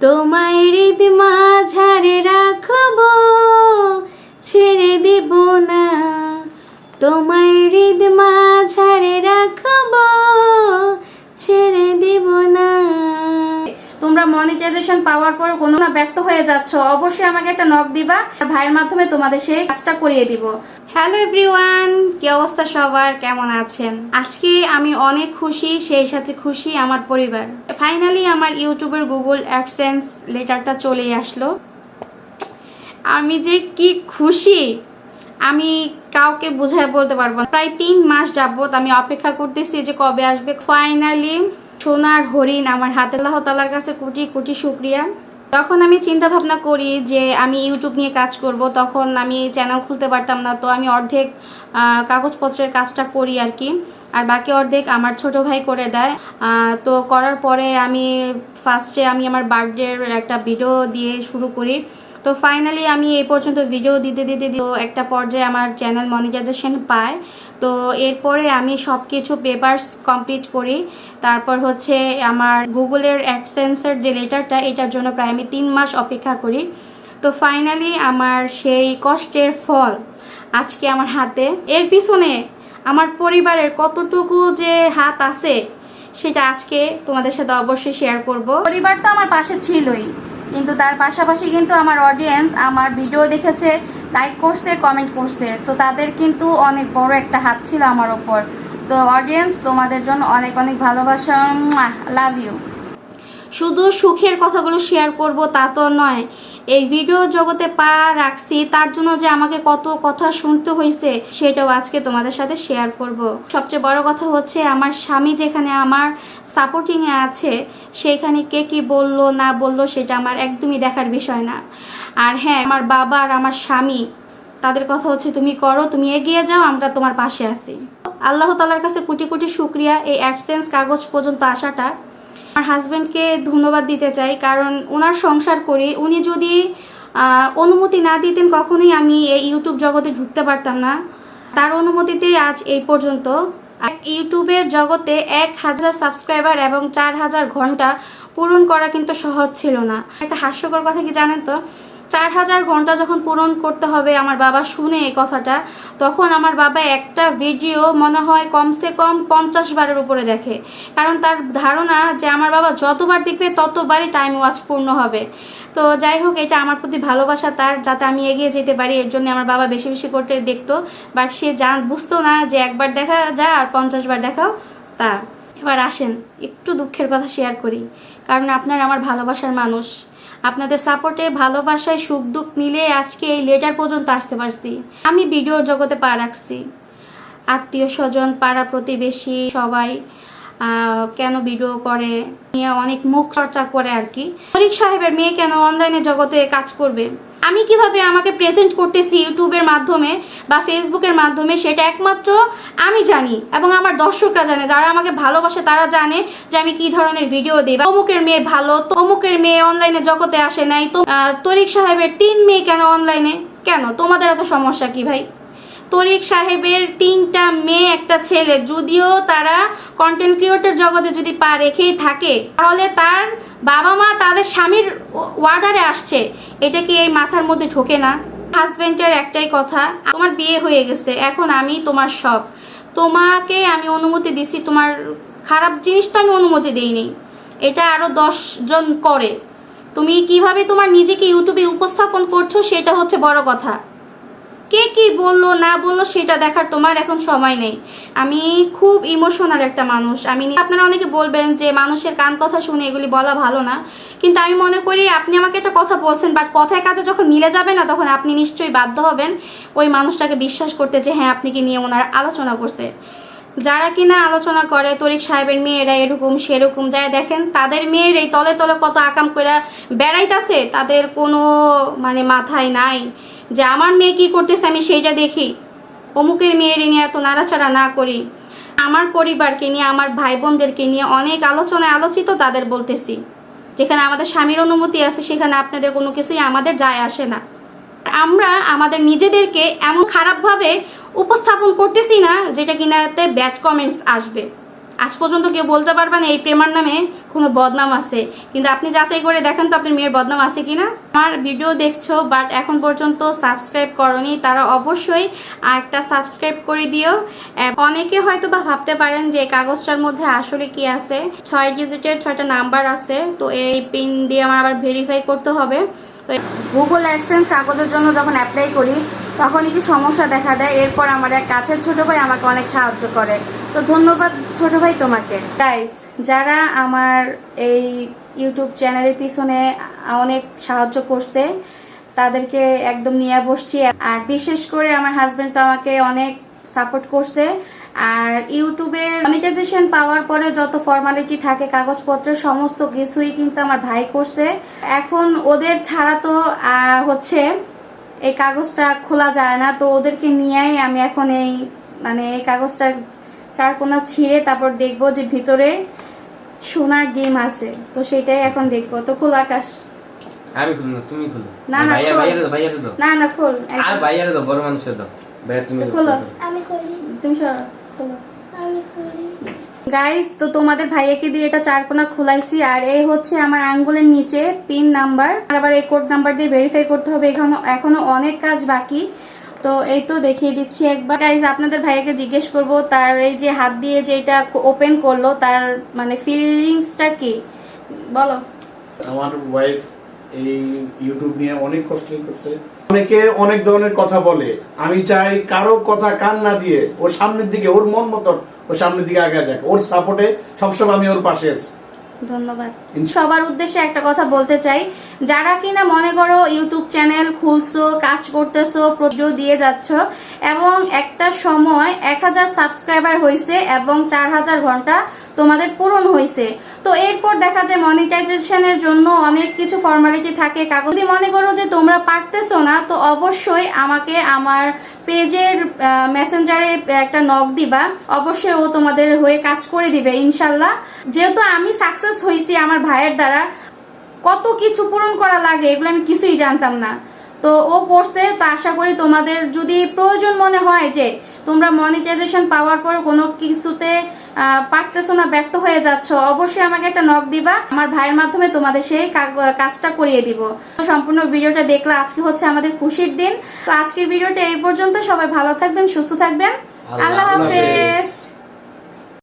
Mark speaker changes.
Speaker 1: তোমায় হৃদ মাঝারে রাখব ছেড়ে দেব না। তোমায় হৃদ মাঝারে রাখব। তোমরা মনিটাইজেশন পাওয়ার পর কোনো না ব্যক্ত হয়ে যাচ্ছ, অবশ্যই আমাকে একটা নক দিবা, আর ভাইয়ের মাধ্যমে তোমাদের সেই কাজটা করিয়ে দিব। হ্যালো এভরিওয়ান কি অবস্থা সবার? কেমন আছেন? আজকে আমি অনেক খুশি, সেই সাথে খুশি আমার পরিবার। ফাইনালি আমার ইউটিউবের গুগল অ্যাডসেন্স লেটারটা চলে আসলো। আমি যে কি খুশি! আমি কাউকে বোঝায় বলতে পারব। প্রায় তিন মাস যাবত আমি অপেক্ষা করতেছি যে কবে আসবে। ফাইনালি সোনার হরিণ আমার হাতে। আল্লাহ তালার কাছে কোটি কোটি শুক্রিয়া। তখন আমি চিন্তা ভাবনা করি যে আমি ইউটিউব নিয়ে কাজ করব, তখন আমি চ্যানেল খুলতে পারতাম না, তো আমি অর্ধেক কাগজপত্রের কাজটা করি আর কি। আর বাকি অর্ধেক আমার ছোট ভাই করে দেয়। তো করার পরে আমি ফার্স্টে আমি আমার বার্থডের একটা ভিডিও দিয়ে শুরু করি। তো ফাইনালি আমি এই পর্যন্ত ভিডিও দিতে দিতে দিতে একটা পর্যায়ে আমার চ্যানেল মনিটাইজেশন পায়। তো এরপরে আমি সব কিছু পেপার্স কমপ্লিট করি। তারপর হচ্ছে আমার গুগলের অ্যাডসেন্সের যে লেটারটা, এটার জন্য প্রায় আমি তিন মাস অপেক্ষা করি। তো ফাইনালি আমার সেই কষ্টের ফল আজকে আমার হাতে। এর পিছনে আমার পরিবারের কতটুকু যে হাত আছে, সেটা আজকে তোমাদের সাথে অবশ্যই শেয়ার করব। পরিবার তো আমার পাশে ছিলই, কিন্তু তার পাশাপাশি কিন্তু আমার অডিয়েন্স আমার ভিডিও দেখেছে লাইক করছে কমেন্ট করছে। তো তাদের কিন্তু অনেক বড় একটা হাত ছিল আমার ওপর। তো অডিয়েন্স তোমাদের জন্য অনেক অনেক ভালোবাসা। লাভ ইউ শুধু সুখের কথাগুলো শেয়ার করব তা তো নয়। এই ভিডিও জগতে পা রাখছি, তার জন্য যে আমাকে কত কথা শুনতে হয়েছে সেটাও আজকে তোমাদের সাথে শেয়ার করব। সবচেয়ে বড় কথা হচ্ছে, আমার স্বামী যেখানে আমার সাপোর্টিংয়ে আছে, সেইখানে কে কি বলল, না বলল, সেটা আমার একদমই দেখার বিষয় না। আর হ্যাঁ আমার বাবা আর আমার স্বামী, তাদের কথা হচ্ছে, তুমি করো, তুমি এগিয়ে যাও, আমরা তোমার পাশে আছি। আল্লাহ তালার কাছে কোটি কোটি শুক্রিয়া, এই অ্যাডসেন্স কাগজ পর্যন্ত আসাটা। আমার হাজব্যান্ডকে ধন্যবাদ দিতে চাই, কারণ ওনার সংসার করে উনি যদি অনুমতি না দিতেন কখনোই আমি এই ইউটিউব জগতে ঢুকতে পারতাম না। তার অনুমতিতেই আজ এই পর্যন্ত। ইউটিউবের জগতে এক হাজার সাবস্ক্রাইবার এবং চার হাজার ঘণ্টা পূরণ করা কিন্তু সহজ ছিল না। একটা হাস্যকর কথা কি জানেন তো? চার হাজার ঘণ্টা যখন পূরণ করতে হবে, আমার বাবা শুনে এই কথাটা, তখন আমার বাবা একটা ভিডিও মনে হয় কমসে কম পঞ্চাশ বারের উপরে দেখে। কারণ তার ধারণা যে আমার বাবা যতবার দেখবে, ততবারই টাইম ওয়াচ পূর্ণ হবে। তো যাই হোক, এটা আমার প্রতি ভালোবাসা তার, যাতে আমি এগিয়ে যেতে পারি, এর জন্য আমার বাবা বেশি বেশি করতে দেখতো। বাট সে জান, বুঝতো না যে একবার দেখা যা আর পঞ্চাশ বার দেখাও তা। এবার আসেন, একটু দুঃখের কথা শেয়ার করি। কারণ আপনার আমার ভালোবাসার মানুষ। আপনাদের সাপোর্টে ভালোবাসায় সুখ, দুঃখ মিলে আজকে এই লেটার পর্যন্ত আসতে পারছি। আমি ভিডিওর জগতে পা রাখছি। আত্মীয় স্বজন, পাড়া প্রতিবেশী সবাই কেন ভিডিও করে, নিয়ে অনেক মুখ চর্চা করে আর কি। তরিক সাহেবের মেয়ে কেন অনলাইনে জগতে কাজ করবে? আমি কীভাবে আমাকে প্রেজেন্ট করতেছি ইউটিউবের মাধ্যমে বা ফেসবুকের মাধ্যমে সেটা একমাত্র আমি জানি এবং আমার দর্শকরা জানে, যারা আমাকে ভালোবাসে তারা জানে যে আমি কি ধরনের ভিডিও দিই। বা অমুকের মেয়ে ভালো তো অমুকের মেয়ে অনলাইনে জগতে আসে নাই, তো তরিক সাহেবের তিন মেয়ে কেন অনলাইনে কেন? তোমাদের এত সমস্যা কি ভাই? তরিক সাহেবের তিনটা মেয়ে, একটা ছেলে। যদিও তারা কন্টেন্ট ক্রিয়েটর জগতে যদি পা রেখেই থাকে, তাহলে তার বাবা মা তাদের স্বামীর ওয়ার্ডারে আসছে। এটা কি এই মাথার মধ্যে ঢোকে না? হাজবেন্ডের একটাই কথা, তোমার বিয়ে হয়ে গেছে, এখন আমি তোমার সব। তোমাকে আমি অনুমতি দিছি, তোমার খারাপ জিনিস তো আমি অনুমতি দিইনি। এটা আরও জন করে। তুমি কীভাবে তোমার নিজেকে ইউটিউবে উপস্থাপন করছ, সেটা হচ্ছে বড় কথা। কে কি বলল, না বলল, সেটা দেখার তোমার এখন সময় নেই। আমি খুব ইমোশনাল একটা মানুষ। আমি আপনারা অনেকে বলবেন যে মানুষের কান কথা শুনে এগুলি বলা ভালো না। কিন্তু আমি মনে করি আপনি আমাকে একটা কথা বলছেন বাট কথায় কাজে যখন মিলে যাবে না, তখন আপনি নিশ্চয়ই বাধ্য হবেন ওই মানুষটাকে বিশ্বাস করতে যে হ্যাঁ আপনি কি নিয়ে ওনার আলোচনা করছে। যারা কিনা আলোচনা করে, তরিক সাহেবের মেয়েরা এরকম, সেরকম যায় দেখেন, তাদের মেয়ের এই তলে তলে কত আকাম করে বেড়াইতাছে, তাদের কোনো মানে মাথায় নাই। যে আমার মেয়ে কি করতেছে আমি সেইটা দেখি। অমুকের মেয়ের নিয়ে এত নাড়াচাড়া না করি। আমার পরিবারকে নিয়ে, আমার ভাই বোনদেরকে নিয়ে অনেক আলোচনায় আলোচিত তাদের বলতেছি। যেখানে আমাদের স্বামীর অনুমতি আছে, সেখানে আপনাদের কোনো কিছুই আমাদের যায় আসে না। আমরা আমাদের নিজেদেরকে এমন খারাপভাবে উপস্থাপন করতেছি না, যেটা কিনাতে ব্যাড কমেন্টস আসবে। আজ পর্যন্ত কেউ বলতে পারবে না এই প্রেমার নামে কোনো বদনাম আছে। কিন্তু আপনি যাচাই করে দেখেন তো আপনার মেয়ের বদনাম আছে কি না আমার ভিডিও দেখছ বাট এখন পর্যন্ত সাবস্ক্রাইব করনি, তারা অবশ্যই একটা সাবস্ক্রাইব করে দিও। অনেকে হয়তো বা ভাবতে পারেন যে কাগজটার মধ্যে আসলে কি আছে। ছয় ডিজিটের ছয়টা নাম্বার আছে, তো এই পিন দিয়ে আমার আবার ভেরিফাই করতে হবে। গুগল অ্যাডসেন্স কাগজের জন্য যখন অ্যাপ্লাই করি তখন একটু সমস্যা দেখা দেয়। এরপর আমার এক কাছের ছোটো ভাই আমাকে অনেক সাহায্য করে। তো ধন্যবাদ ছোট ভাই তোমাকে। গাইস যারা আমার এই ইউটিউব চ্যানেলের পিছনে অনেক সাহায্য করছে, তাদেরকে একদম নিয়ে বসছি। আর বিশেষ করে আমার হাজবেন্ড তো আমাকে অনেক সাপোর্ট করছে। আর ইউটিউবের মনিটাইজেশন পাওয়ার পরে যত ফর্মালিটি থাকে কাগজপত্রের সমস্ত কিছুই কিন্তু আমার ভাই করছে। এখন ওদের ছাড়া তো হচ্ছে এই কাগজটা খোলা যায় না। তো ওদেরকে নিয়েই আমি এখন এই মানে এই কাগজটা চার কোনা ছিঁড়ে তারপর দেখব যে ভিতরে সোনার ডিম আছে। তো সেটাই এখন দেখব। তো খোলা আকাশ।
Speaker 2: আমি খুলো না তুমি খুলো।
Speaker 1: না, না,
Speaker 2: ভাইয়া
Speaker 1: খোল।
Speaker 2: ভাইয়ারে দাও ভাইয়ারে দাও।
Speaker 1: না না খোল।
Speaker 2: আর। ভাইয়ারে দাও বড় মানুষের দাও। ভাইয়া তুমি
Speaker 1: খোলো।
Speaker 2: খোলো।
Speaker 3: আমি করি
Speaker 1: তুমি সরো। খোলো।
Speaker 3: আমি করি
Speaker 1: গাইস তো তোমাদের ভাইয়াকে দিয়ে এটা চারকোনা খোলাইছি। আর এই হচ্ছে আমার আঙ্গুলের নিচে পিন নাম্বার আর আবার এই কোড নাম্বার দিয়ে ভেরিফাই করতে হবে। এখনও এখনও অনেক কাজ বাকি। তো এই তো দেখিয়ে দিচ্ছি একবার। গাইজ আপনাদের ভাইয়াকে জিজ্ঞেস করব, তার এই যে হাত দিয়ে যে এটা ওপেন করল, তার মানে ফিলিংসটা কি? বলো।
Speaker 4: আমার ওয়াইফ এই ইউটিউব নিয়ে অনেক কষ্ট করছে। অনেকে অনেক ধরনের কথা বলে। আমি চাই কারও কথা কান না দিয়ে, ওর সামনের দিকে, ওর মন মতন, ওর সামনের দিকে আগে যাক। ওর সাপোর্টে সবসময় আমি ওর পাশে আছি।
Speaker 1: ধন্যবাদ। সবার উদ্দেশ্যে একটা কথা বলতে চাই। যারা কিনা মনে করো ইউটিউব চ্যানেল খুলছো, কাজ করতেছো ভিডিও দিয়ে যাচ্ছ, এবং একটা সময় এক হাজার সাবস্ক্রাইবার হয়েছে এবং চার হাজার ঘণ্টা তোমাদের পূরণ হয়েছে তো এরপর দেখা যায় মনিটাইজেশনের জন্য অনেক কিছু ফর্মালিটি থাকে। কাগজ যদি মনে করো যে তোমরা পারতেছো না, তো অবশ্যই আমাকে আমার পেজের মেসেঞ্জারে একটা নক দিবা। অবশ্যই ও তোমাদের হয়ে কাজ করে দিবে, ইনশাল্লাহ। যেহেতু আমি সাকসেস হয়েছি আমার ভাইয়ের দ্বারা, কত কিছু পূরণ করা লাগে এগুলো আমি কিছুই জানতাম না। তো ও করছে, তো আশা করি তোমাদের যদি প্রয়োজন মনে হয় যে তোমরা মনিটাইজেশন পাওয়ার পর কোনো কিছুতে পারতেছো না ব্যক্ত হয়ে যাচ্ছ অবশ্যই আমাকে একটা নক দিবা। আমার ভাইয়ের মাধ্যমে তোমাদের সেই কাজটা করিয়ে দিব। তো সম্পূর্ণ ভিডিওটা দেখলে আজকে হচ্ছে আমাদের খুশির দিন। তো আজকের ভিডিওটা এই পর্যন্ত। সবাই ভালো থাকবেন সুস্থ থাকবেন।
Speaker 2: আল্লাহ।
Speaker 1: হাফেজ।